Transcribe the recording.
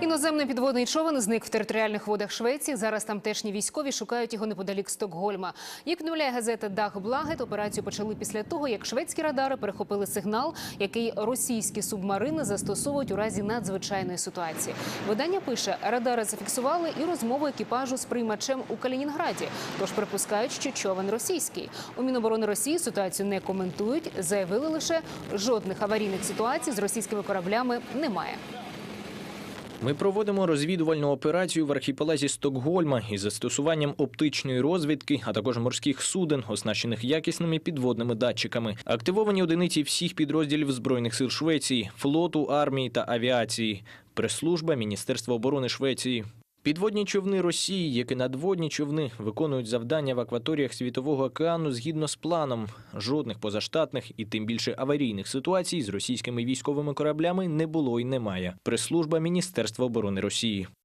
Іноземний підводний човен зник в територіальних водах Швеції. Зараз тамтешні військові шукають його неподалік Стокгольма. Як повідомляє газета Дах Благет, операцію почали після того, як шведські радари перехопили сигнал, який російські субмарини застосовують у разі надзвичайної ситуації. Видання пише, радари зафіксували і розмову екіпажу з приймачем у Калінінграді. Тож припускають, що човен російський. У Міноборони Росії ситуацію не коментують. Заявили лише жодних аварійних ситуацій з російськими кораблями немає. Ми проводимо розвідувальну операцію в архіпелазі Стокгольма із застосуванням оптичної розвідки, а також морських суден, оснащених якісними підводними датчиками. Активовані одиниці всіх підрозділів збройних сил Швеції, флоту, армії та авіації. Прес-служба Міністерства оборони Швеції. Підводні човни Росії, як і надводні човни, виконують завдання в акваторіях Світового океану згідно з планом. Жодних позаштатних і тим більше аварійних ситуацій з російськими військовими кораблями не було і немає. Прес-служба Міністерства оборони Росії.